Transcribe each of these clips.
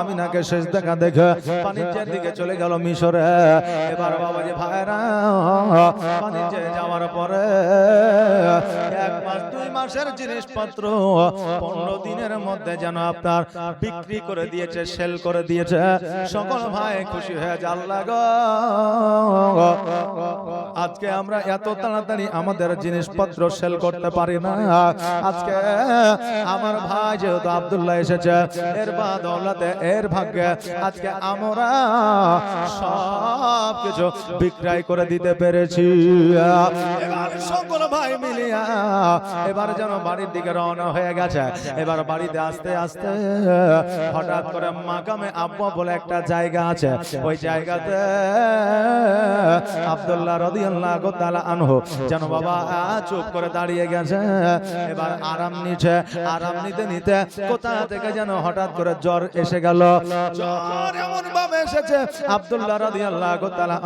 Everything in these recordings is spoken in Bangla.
আমিনাকে শেষ দেখা দেখে বাণিজ্যের দিকে চলে গেল মিশরে। এবার বাবা যে ভাইরা, বাণিজ্যে যাওয়ার পরে এক মাস, দুই মাসের জিনিসপত্র পনেরো দিনের মধ্যে যেন আপনার বিক্রি করে দিয়েছে, সেল করে দিয়েছে। সকল ভাই খুশি হয়ে যায় আল্লাহ গো, আজকে আমরা এত তাড়াতাড়ি আমাদের জিনিসপত্র সেল করতে পারি না। আজকে আমার ভাই যেহেতু আব্দুল্লাহ এসেছে। এর বাদলাতে এর ভাগ্যে আজকে আমরা সব কিছু বিক্রয় করে দিতে পেরেছি। সকল ভাই মিলিয়া এবার যেন বাড়ির দিকে রওনা হয়ে গেছে। এবার বাড়িতে আসতে আসতে হঠাৎ করে মাকামে আব্বা বলে একটা জায়গা আছে। ওই জায়গাতে আব্দুল্লাহ রাদিয়াল্লাহু তাআলা আনহু যেন বাবা চুপ করে দাঁড়িয়ে গেছে। এবার আরাম নিচ্ছে, আরাম নিতে নিতে কোথা থেকে যেন হঠাৎ করে জ্বর এসে গেল। এসেছে, আব্দুল্লাহ রাদিয়াল্লাহু তাআলা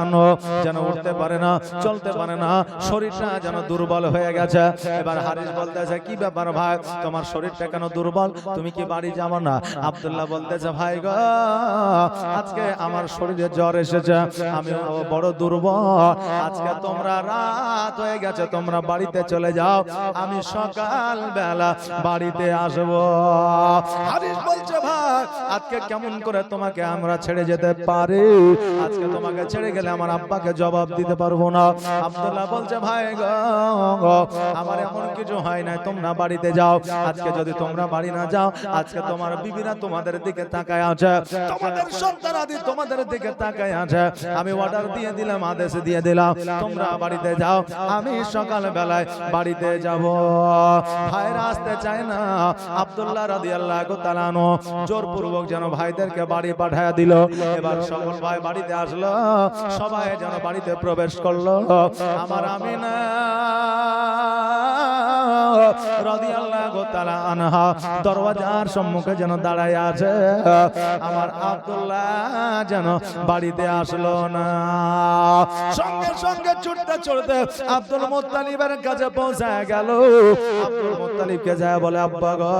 যেন উঠতে পারে না, চলতে পারে না, শরীরটা যেন দুর্বল হয়ে গেছে। এবার হারিস বলতেছে, কি ব্যাপার ভাই, তোমার শরীরটা কেন দুর্বল? তুমি কি বাড়ি যাব না? আব্দুল্লাহ বলতেছে, ভাই গো, আজকে আমার শরীরে জ্বর এসেছে আমি বড় দুর্বল। আজকে তোমরা রাত হয়ে গেছে, তোমরা বাড়িতে চলে যাও, আমি সকাল বেলা বাড়িতে আসব। হারিস বলছে ভাই আজকে কেমন করে তোমাকে আমরা ছেড়ে যেতে পারি? আজকে তোমাকে ছেড়ে গেলে আমার আব্বাকে জবাব দিতে পারব না। আব্দুল্লাহ বলছে ভাই আমার এমন কিছু হয় না তোমরা বাড়িতে যাও। আজকে যদি তোমরা বাড়ি না যাও আজকে তোমার বিবিরা তোমাদের দিকে তাকায় আছে। তোমাদের সন্তান আদি তোমাদের দিকে তাকায় আছে। আমি অর্ডার দিয়ে দিলাম আদেশ দিয়ে দিলাম তোমরা বাড়িতে যাও। আমি সকাল বেলায় বাড়িতে যাব। ভাইরা আসতে চায় না। আব্দুল্লাহ রাদিয়াল্লাহু তাআলা আনহু জোরপূর্বক যেন ভাইদেরকে বাড়ি পাঠায় দিল। এবার সকল ভাই বাড়িতে আসলো। সবাই যেন বাড়িতে প্রবেশ করল। আমার আমিনা আনহা দরওয়াজার সম্মুখে যেন দাঁড়ায় আছে। আমার আব্দুল্লাহ যেন বাড়িতে আসলো না। সঙ্গে সঙ্গে ছুটতে ছুটতে আব্দুল মুত্তালিবের কাছে পৌঁছায় গেল। আব্দুল মুত্তালিবকে যায় বলে, আব্বা গো,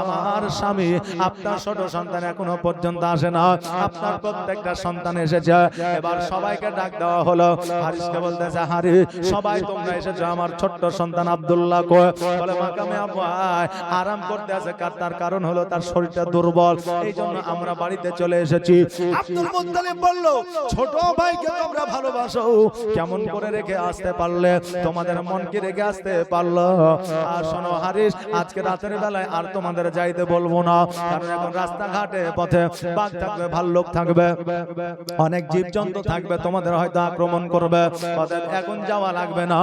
আমার স্বামী আপনার ছোট সন্তান এখনও পর্যন্ত আসে না। আপনার প্রত্যেকটা সন্তান এসেছে। এবার সবাইকে ডাক দেওয়া হলো। হারিসকে বলতেছে, হারি, সবাই তোমরা এসেছ, আমার ছোট্ট সন্তান আব্দুল্লাহ কয় বলে মাকামে আব্বাই আরাম করতে আছে। কার, তার কারণ হলো তার শরীরটা দুর্বল। এই জন্য আমরা বাড়িতে চলে এসেছি। আব্দুল মুত্তালিব বলল, ছোট ভাইকে তোমরা ভালোবাসো। কেমন করে রেখে আসতে পারলে? তোমাদের মনকে রেখে আসতে পারল? আর শোনো হারিস আজকে রাতের বেলায় আর তোমাদের যাইতে বলব না। কারণ এখন রাস্তাঘাটে পথে বাঘ থাকবে থাকবে। অনেক থাকবে, তোমাদের হয়তো আক্রমণ করবে। এখন যাওয়া লাগবে না।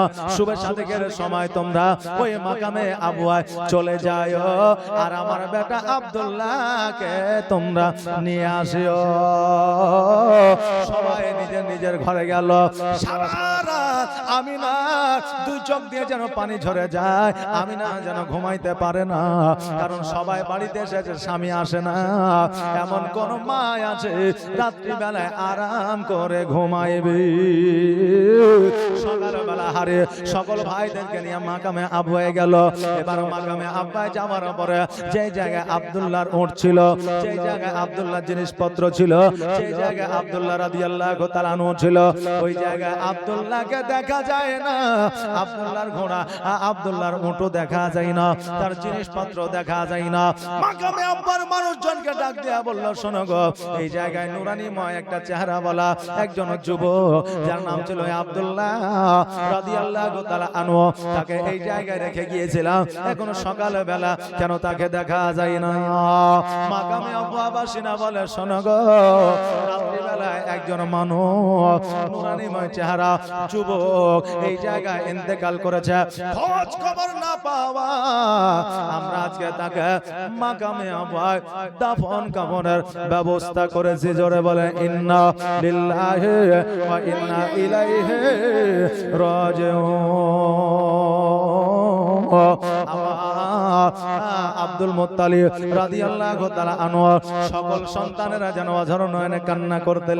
সাথে সময় তোমরা ওই মাকামে আবুয়ায় চলে যায় আর আমার বেটা আব্দুল্লাহকে তোমরা নিয়ে আসিও। সবাই নিজের নিজের ঘরে গেল। সারা আমি না দুই চোখ দিয়ে যেন পানি ঝরে যায়। আমি না যেন ঘুমাইতে পারে না। কারণ সবাই বাড়িতে এসেছে, স্বামী আসে না। এমন কোন মা আছে, রাত্রিবেলায় আরাম করে ঘুমাইবে। সকালবেলা হারে সকল ভাইদেরকে নিয়ে মাকামে আব হয়ে গেল। এবার মাকামে আব্বাই যাওয়ার পরে যে জায়গায় আব্দুল্লাহর উঠ ছিল সেই জায়গায় আব্দুল্লাহর জিনিসপত্র ছিল সেই জায়গায় আব্দুল্লাহ রাদিয়াল্লাহু তাআলা আনহু ছিল, ওই জায়গায় আব্দুল্লাহকে দেখা যায় না। আব্দুল্লাহর ঘোড়া আব্দুল্লাহর উটও দেখা যায় না, তার জিনিসপত্র দেখা যায় না। মাকামে আব্বার মানুষজনকে ডাক দেয়া শোনো গো, এই জায়গায় নুরানিময় একটা চেহারা বলা একজন যুবক, যার নাম ছিল তাআলা তাকে এই জায়গায় রেখে গিয়েছিলাম। এখনও সকাল বেলা কেন তাকে দেখা যায় না? মাকামে আব্বু আবাসিনা বলে, শোনো গো, রাত্রিবেলায় একজন মানুষ, নুরানিময় চেহারা, যুবক, এই জায়গায় ইন্তেকাল করেছে। খোঁজ খবর না পাওয়া আমরা আজকে তাকে মাকামে আবায় দাফন কাফনের ব্যবস্থা করেছি। জোরে বলে ইন্না লিল্লাহি ওয়া ইন্না ইলাইহি রাজিউন। আব্দুল মুত্তালিব রাদিয়াল্লাহু তাআলা আনহু, সকল সন্তানেরা যেন অঝর নয়নে কান্না করতে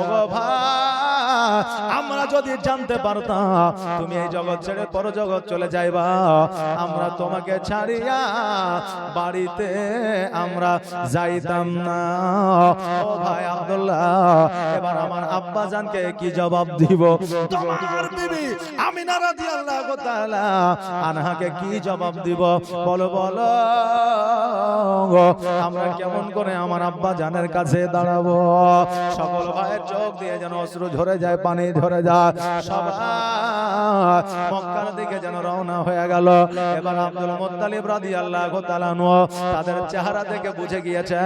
ওগো ভাই, আমরা যদি জানতে পারতাম, তুমি এই জগৎ ছেড়ে পর জগৎ চলে যাইবা। আমরা তোমাকে ছাড়িয়া বাড়িতে আমরা যাইতাম না। ও ভাই আব্দুল্লাহ, এবার আমার আব্বা জানকে কি জবাব দিব? তোমার বিবি আমিনা রাদিয়াল্লাহু তাআলা আনহাকে কি জবাব দিব? বলো বলো আমরা কেমন করে আমার আব্বা জানের কাছে দাঁড়াবো? সকল ভাইয়ের চোখ দিয়ে যেন অশ্রু ঝরে যায়, পানি ঝরে যায়। দিকে যেন রওনা হয়ে গেল। এবার আব্দুল মুত্তালিব তাআলা আনহু তাদের চেহারা দেখে বুঝে গিয়েছে,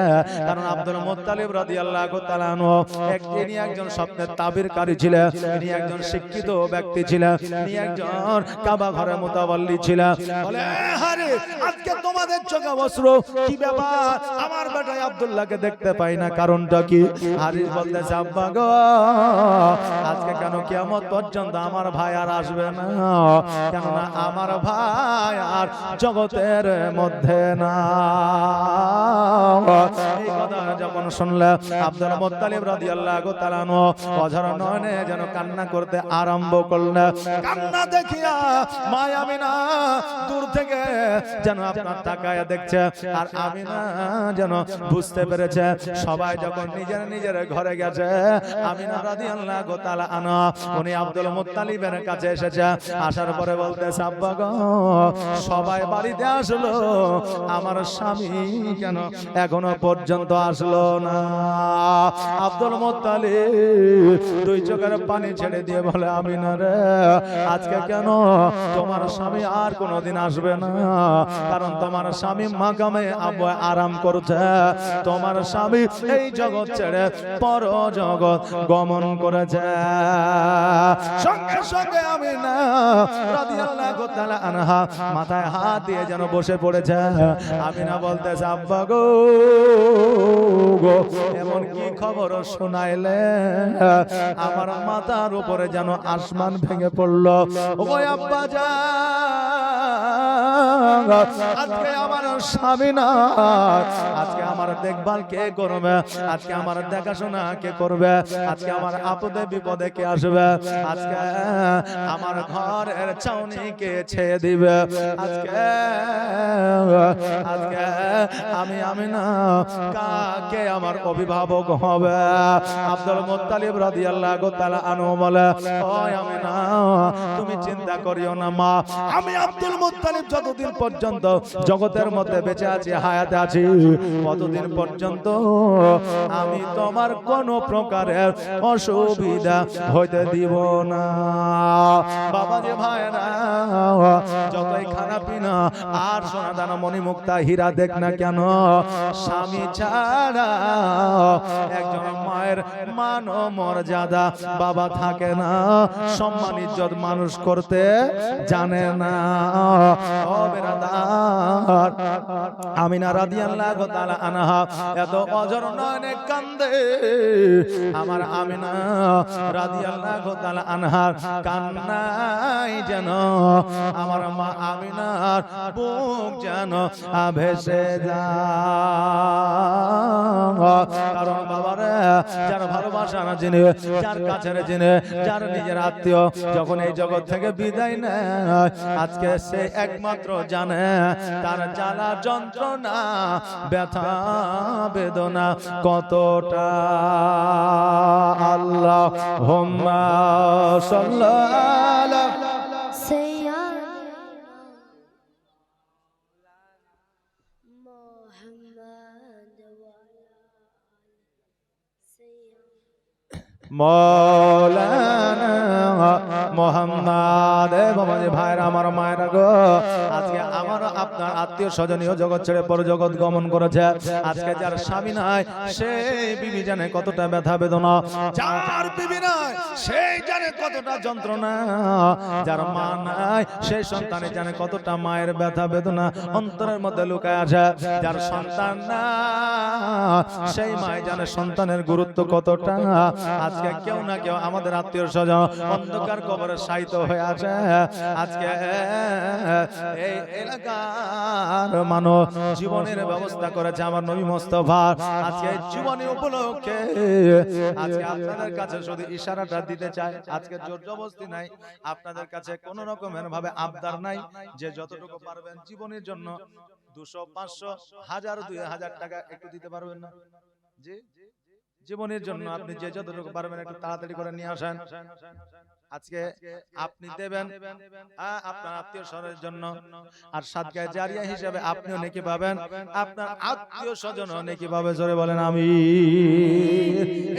কারণ আব্দুল মুত্তালিব রাদিয়াল্লাহু তাআলা আনহু এক তিনি একজন স্বপ্নের তাবিরকারী ছিলেন তিনি একজন শিক্ষিত ব্যক্তি ছিলেন তিনি একজন কাবা ঘরে মোতাবাল্লি ছিলেন। বলে আরে আজকে তোমাদের চোখে অশ্র। কি ব্যাপার? আমার বেটায় আব্দুল্লাহকে দেখতে পাই না, কারণটা কি? হারিস বলতেছে, আব্বা আজকে কেন কিয়ামত পর্যন্ত আমার ভাই আর আসবে না? কেননা আমার ভাই আর জগতের মধ্যে না। শুনলে, আব্দুল মুত্তালিব রাদিয়াল্লাহু তাআলা অঝর যেন কান্না করতে আরম্ভ করলেন। কান্না দেখিয়া মা আমিনা দূর থেকে যেন আপনার তাকায় দেখছে। আর আমিনা যেন বুঝতে পেরেছে, সবাই যখন নিজের নিজের ঘরে গেছে, আমিনা রাদিয়াল্লাহু তাআলা আনা উনি আব্দুল মুত্তালিবের কাছে এসেছে। আসার পরে আব্বা সবাই বাড়িতে আসলো, আমার স্বামী কেন এখনও পর্যন্ত আসলো না? আব্দুল মুত্তালিব দুই চোখের পানি ছেড়ে দিয়ে বলে, আমিনা রে, আজকে কেন তোমার স্বামী আর কোনোদিন আসবে না? কারণ তোমার স্বামী মাকামে আব্বা আরাম করছে। তোমার স্বামী এই জগৎ ছেড়ে পর জগৎ গমন করেছে। সঙ্গে সঙ্গে আমি না আনহা মাথায় হাত দিয়ে যেন বসে পড়েছে। আমি না বলতেছে, আব্বা গো গো, এমন কি খবর শোনাইলে? আমার মাথার উপরে যেন আসমান ভেঙে পড়ল। ও আব্বা যা আজকে আমার আমার দেখাশোনা করবে? আজকে আমার আপদে বিপদে কে আসবে? আজকে আমি আমি না আমার অভিভাবক হবে? আব্দুল মুত্তালিব রাদিয়াল্লাহু তাআলা আনহু বলে আমি না তুমি চিন্তা করিও না, মা। আমি আব্দুল মুত্তালিব যতদিন পর্যন্ত জগতের মধ্যে বেঁচে আছি, হায়াতে আছি। কতদিন পর্যন্ত আমি তোমার কোন প্রকারের অসুবিধা হইতে দিব না। বাবা যে ভাইরা, যতই খানা পিনা আর সোনা দানা মণিমুক্তা হীরা দেখ না কেন, স্বামী ছাড়া একজন মায়ের মান ও মর্যাদা বাবা থাকে না, সম্মান, ইজ্জত মানুষ করতে জানে না। ও বেরাদার আমিনা রাদিয়াল্লাহু তাআলা আনহা। এত অজর কান্দে। আমার আমিনা আনহার কান্নাই যেন আমার মা আমিনার বুক যেন কারণ বাবারে, যার ভালোবাসা না জেনে যার কাছের জেনে যার নিজের আত্মীয়, যখন এই জগৎ থেকে বিদায় নেয়, আজকে সে একমাত্র জানে, তার জ্বালা যন্ত্রণা ব্যথা বেদনা কতটা? আল্লাহ হোম্মা সাল্লাল্লাহু মৌলানা মোহাম্মদ। আমার গো, আজকে আমার আপনার আত্মীয় স্বজনীয় জগৎ ছেড়ে পর জগৎ গমন করেছে। আজকে যার স্বামী নাই সেই বিবি জানে কতটা ব্যথা বেদনা। যার বিবি নাই সেই জানে কতটা যন্ত্রণা। যার মা নাই সেই সন্তানে জানে কতটা মায়ের ব্যথা বেদনা। অন্তরের মধ্যে লুকায় আছে, যার সন্তান না, সেই মায় জানে সন্তানের গুরুত্ব কতটা। আজকে আজকে কেউ না কেউ আমাদের আত্মীয় স্বজন অন্ধকার কবরে সাহিত্য হয়ে আছে। আজকে এই এলাকার মানুষ জীবনের ব্যবস্থা করেছে আমার নবী মোস্তফা। আজকে জীবনী উপলক্ষে আজকে আপনাদের কাছে শুধু ইশারাটা দিতে চাই আজকে জোর জবস্তি নাই। আপনাদের কাছে কোন রকমের ভাবে আবদার নাই যে যতটুকু পারবেন জীবনের জন্য দুশো পাঁচশো হাজার দুই হাজার টাকা একটু দিতে পারবেন না। জি? জীবনের জন্য আপনি যে যতটুকু পারবেন একটু তাড়াতাড়ি করে নিয়ে আসেন। আজকে আপনি দেবেন আপনার আত্মীয় স্বজনের জন্য। আর সাদগায় জারিয়া হিসাবে আপনিও নেকি পাবেন। আপনার আত্মীয় স্বজন নেকি পাবে জোরে বলেন আমি।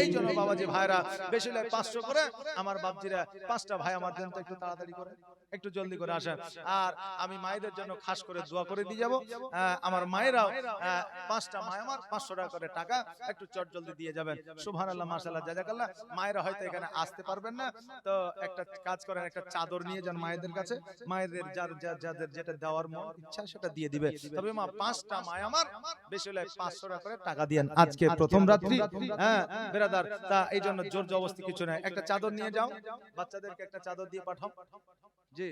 এই জন্য বাবাজি ভাইরা বেশি হলে পাঁচশো করে আমার বাপজিরা পাঁচটা ভাই আমার তো একটু তাড়াতাড়ি করে একটু জলদি করে আসেন। আর আমি মায়েদের জন্য খাস করে দোয়া করে দিয়ে যাব। আমার মায়েরাও পাঁচটা মায় আমার পাঁচশো টাকা করে টাকা একটু চট জলদি দিয়ে যাবেন। সুভান আল্লাহ মাসাল্লাহ জাজাকাল্লাহ। মায়েরা হয়তো এখানে আসতে পারবেন না। তো একটা কাজ করেন, একটা চাদর নিয়ে যান মায়েদের কাছে। মায়েদের যার যাদের যেটা দেওয়ার মন ইচ্ছা সেটা দিয়ে দিবে। তবে মা, পাঁচটা মায় আমার বেশি হলে পাঁচশো টাকা টাকা দিয়েন। আজকে প্রথম রাত্রি হ্যাঁ বেরাদার, তা এই জন্য জোর জবস্তি কিছু নাই। একটা চাদর নিয়ে যাও, বাচ্চাদেরকে একটা চাদর দিয়ে পাঠাও। জি।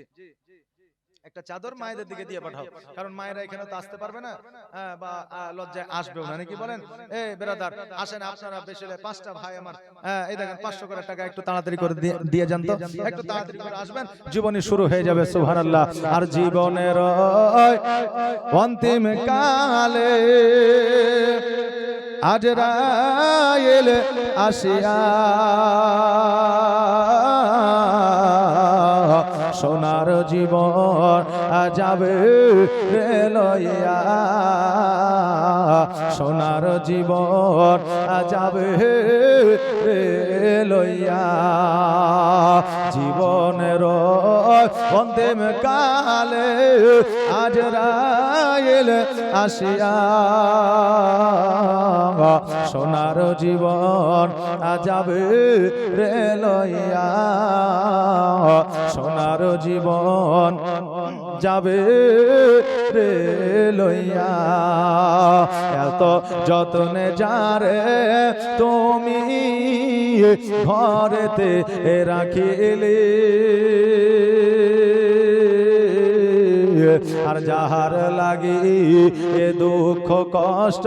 একটা চাদর মায়েদের দিকে দিয়ে পাঠাও। কারণ মায়েরা এখানে তো আসতে পারবে না। হ্যাঁ, বা লজ্জায় আসবেও না নাকি বলেন এ বেরাদার আসেন আপনারা বেশি পাঁচটা ভাই আমার। হ্যাঁ, এই দেখেন পাঁচশো করে টাকা একটু তাড়াতাড়ি করে দিয়ে- দিয়ে যান তো। একটু তাড়াতাড়ি করে আসবেন। জীবনী শুরু হয়ে যাবে সুবহানাল্লাহ। আর জীবনের অন্তিম কালে আজ রায়েল আসিয়া সোনার জীবন যাবে রে লইয়া। সোনার জীবন যাবে রে লইয়া। জীবনের অন্তিম কালে আজ রায়েল আসিয়া। সোনার জীবন আজাবে রে লইয়া। সোনার জীবন যাবে রে লইয়া। এত যতনে যারে তুমি ঘরেতে রাখিলে। আর যাহার লাগি এ দুঃখ কষ্ট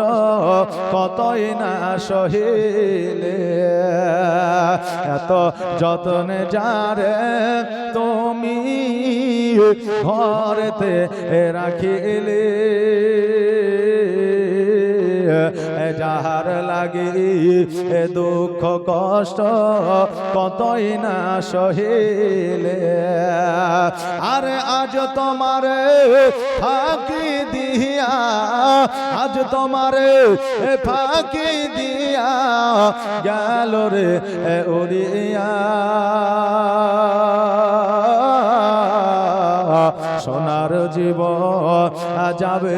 কতই না সহিলে। এত যতনে যারে তুমি ঘরেতে রাখিলে। যাহার লাগি এ দুঃখ কষ্ট কতই না সহিলে। আরে আজ তোমারে ফাঁকি দিয়া, আজ তোমারে ফাঁকি দিয়া গেল রে উড়িয়া। জীবন যাবে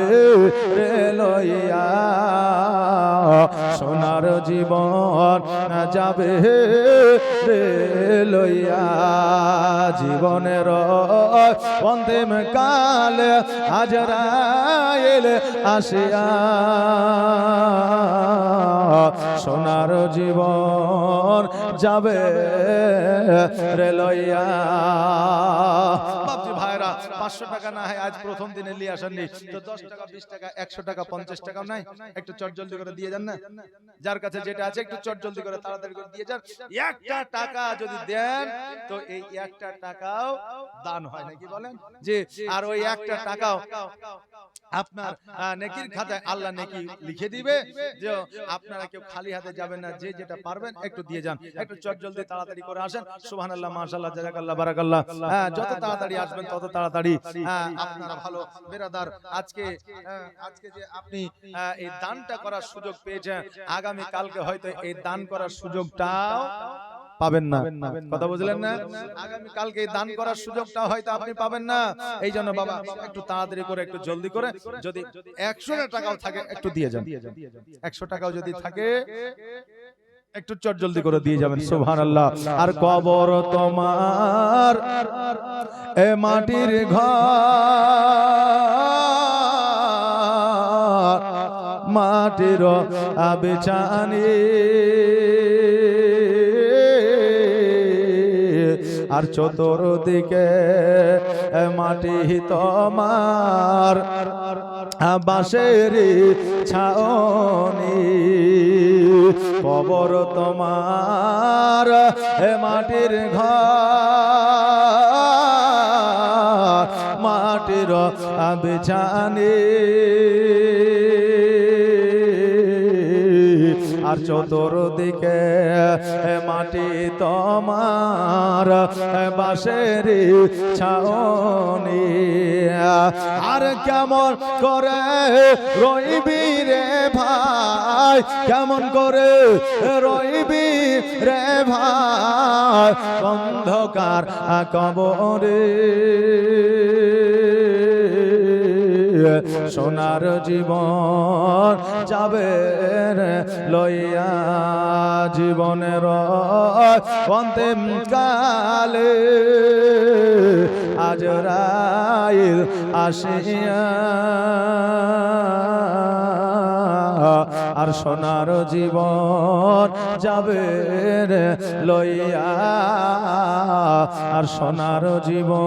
রে লইয়া। সোনার জীবন যাবে রে লইয়া। জীবনের অন্তিম কাল হাজরাইল আসিয়া। সোনার জীবন যাবে রে লইয়া। পাঁচশো টাকা না হয়, আজ প্রথম দিনে নিয়ে আসেননি। তো দশ টাকা, বিশ টাকা, একশো টাকা, পঞ্চাশ টাকাও নাই। একটু চট জলদি করে দিয়ে যান না। যার কাছে যেটা আছে, একটু চট জলদি করে, তাড়াতাড়ি করে দিয়ে যান। একটা টাকা যদি দেন, তো এই একটা টাকাও দান হয় নাকি বলেন? যে আর ওই একটা টাকাও আপনার নেকির খাতায় আল্লাহ নেকি লিখে দিবে, যে আপনারা কেউ খালি হাতে যাবেন না, যে যেটা পারবেন একটু দিয়ে যান। একটু চট জলদি তাড়াতাড়ি করে আসেন। সুবহানাল্লাহ, মাশাআল্লাহ জাযাকাল্লাহ বারাকাল্লাহ। হ্যাঁ যত তাড়াতাড়ি আসবেন, তত তাড়াতাড়ি হ্যাঁ, আপনারা ভালো বেরাদার আজকে আজকে যে আপনি এই দানটা করার সুযোগ পেয়েছেন আগামী কালকে হয়তো এই দান করার সুযোগটাও পাবেন না। কথা বুঝলেন না? আগামী কালকে দান করার সুযোগটা হয়তো আপনি পাবেন না। এই জন্য বাবা একটু তাড়াতাড়ি করে একটু জলদি করে যদি একশো টাকাও থাকে একটু দিয়ে যান। একশো টাকাও যদি থাকে একটু চট জলদি করে দিয়ে যাবেন সুবহান আল্লাহ আর কবর তোমার এ মাটির ঘর মাটির আবেচানি আর চতুর্দিকে মাটি তোমার বাঁশের ছাওনি কবর তোমার হে মাটির ঘর মাটির আর চতুর্দিকে মাটি তোমার বাঁশের ছাউনি। আর কেমন করে রইবি রে ভাই, কেমন করে রইবি রে ভাই, অন্ধকার কবরে। সোনার জীবন যাবে লইয়া জীবনের অন্তিম কালে আজ রাইল আসিয়া। আর সোনার জীবন যাবে লইয়া। আর সোনার জীবন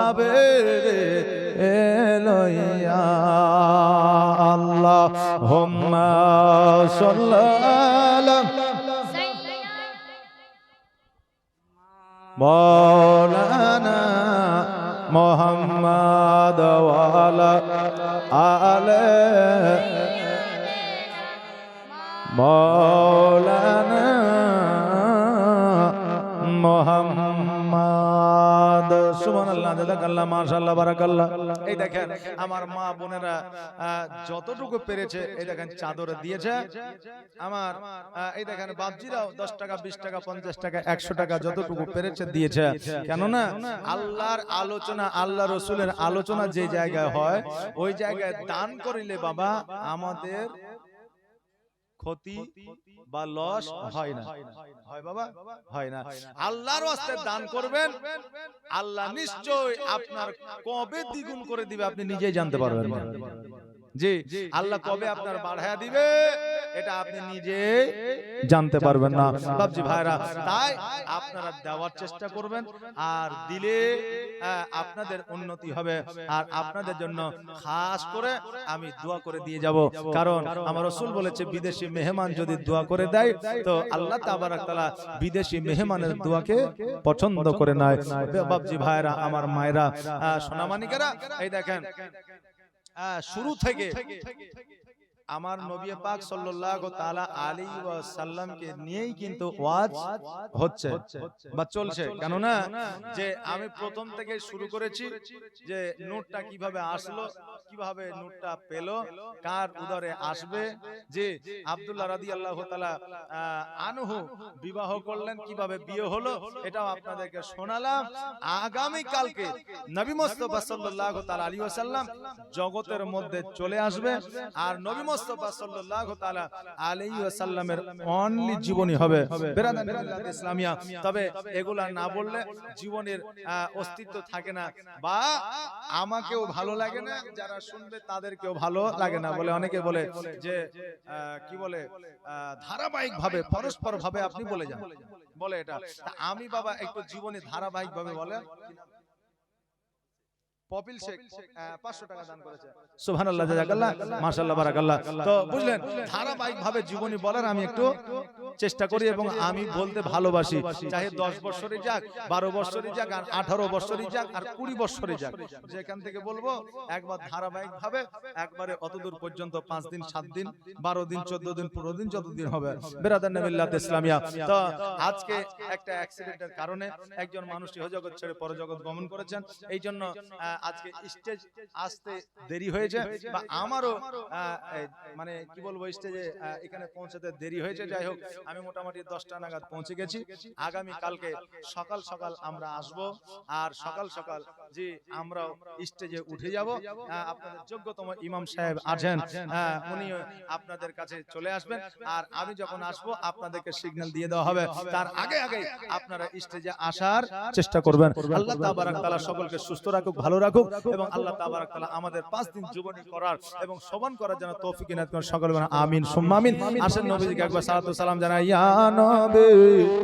যাবে রে এ লইয়া আল্লাহ। হোম্মা সাল্লাল্লাহ। মৌলানা জাযাকাল্লাহ মাশাআল্লাহ, বারাকাল্লাহ। এই দেখেন, আমার মা বোনেরা যতটুকু পেরেছে, এই দেখেন দিয়েছে। আমার এই দেখেন, বাপজিরাও দশ টাকা, বিশ টাকা, পঞ্চাশ টাকা, একশো টাকা যতটুকু পেরেছে, দিয়েছে। কেননা, আল্লাহর আলোচনা, আল্লাহ রসুলের আলোচনা যে জায়গায় হয়, ওই জায়গায় দান করিলে বাবা, আমাদের ক্ষতি বা লস হয় না। হয় বাবা? হয় না। আল্লাহর আস্তে দান করবেন। আল্লাহ নিশ্চয় আপনার কবে দ্বিগুণ করে দিবে আপনি নিজেই জানতে পারবেন। জি আল্লাহ কবে আপনার বাড়ায়া দিবে? এটা আপনি নিজে জানতে পারবেন না। বাবজি ভাইরা তাই আপনারা দেওয়ার চেষ্টা করবেন আর দিলে আপনাদের উন্নতি হবে। আর আপনাদের জন্য খাস করে আমি দোয়া করে দিয়ে যাব। কারণ আমার রসুল বলেছে বিদেশি মেহমান যদি দোয়া করে দেয় তো আল্লাহ তাবারাক তাআলা বিদেশি মেহমানের দোয়াকে পছন্দ করে নেয়। বাবজি ভাইরা আমার মায়েরা সোনামানিকেরা এই দেখেন। শুরু থেকে। আমার নবী পাক সাল্লাল্লাহু তাআলা আলাইহি ওয়াসাল্লামকে নিয়েই কিন্তু ওয়াজ হচ্ছে। বা চলছে। কেন না যে আমি প্রথম থেকে শুরু করেছি যে নোটটা কীভাবে আসলো কীভাবে নোটটা পেল কার উদরে আসবে যে আব্দুল্লাহ রাদিয়াল্লাহু তাআলা আনহু বিবাহ করলেন কীভাবে বিয়ে হলো এটাও আপনাদেরকে শোনালাম। আগামী কালকে নবী মুস্তাফা সাল্লাল্লাহু তাআলা আলাইহি ওয়াসাল্লাম জগতের মধ্যে চলে আসবে আর নবী মুস্তাফা সাল্লাল্লাহু তাআলা আলাইহি ওয়াসাল্লামের অনলি জীবনী হবে। বেরাদান ইসলামিয়া। তবে এগুলা না বললে জীবনের অস্তিত্ব থাকে না। বা আমাকেও ভালো লাগে না যারা শুনবে তাদেরকেও ভালো লাগে না বলে অনেকে বলে যে আহ, কি বলে ধারাবাহিক ভাবে পরস্পর ভাবে আপনি বলে যান। বলে এটা। আমি বাবা একটু জীবনে ধারাবাহিক ভাবে বলে। পপিল শেখ পাঁচশো টাকা দান করেছে। সুবহানাল্লাহ জাযাকাল্লাহ মাশাআল্লাহ বারাকাল্লাহ। তো বুঝলেন ধারাবাহিক জীবনী বলার আমি একটু চেষ্টা করি এবং আমি বলতে ভালোবাসি। চাহে দশ বছরই যাক বারো বছরই যাক আর আঠারো বছরই যাক আর কুড়ি বছরই যাক। যেখান থেকে বলব একবার ধারাবাহিক ভাবে একবারে অতদূর পর্যন্ত পাঁচ দিন সাত দিন বারো দিন চোদ্দ দিন পনেরো দিন যতদিন হবে। বেরাদার নবিল্লাত ইসলামিয়া। তো আজকে একটা অ্যাক্সিডেন্টের কারণে একজন মানুষ ইহজগৎ ছেড়ে পরজগৎ গমন করেছেন। এই জন্য আজকে স্টেজ আসতে দেরি হয়েছে বা আমারও মানে কি বলব স্টেজে এখানে পৌঁছাতে দেরি হয়েছে যাই হোক আমি মোটামুটি দশটা নাগাদ পৌঁছে গেছি। আগামী কালকে সকাল সকাল আমরা আসব। আর সকাল সকাল যে আমরাও স্টেজে উঠে যাব। আপনাদের যোগ্যতম ইমাম সাহেব আছেন। উনি আপনাদের কাছে চলে আসবেন। আর আমি যখন আসব আপনাদেরকে সিগন্যাল দিয়ে দেওয়া হবে। তার আগে আগে আপনারা স্টেজে আসার চেষ্টা করবেন আল্লাহ তাবারাক তাআলা সকলকে সুস্থ রাখুক ভালো রাখুক এবং আল্লাহ তাবারাক তাআলা আমাদের পাঁচ দিন জীবনী করার এবং সমান করার জন্য তৌফিক ইনায়াত করেন সকল আমিন সুম্মা আমিন। আসেন নবীজিকে একবার সালাতু সালাম জানাই। ইয়া নবী।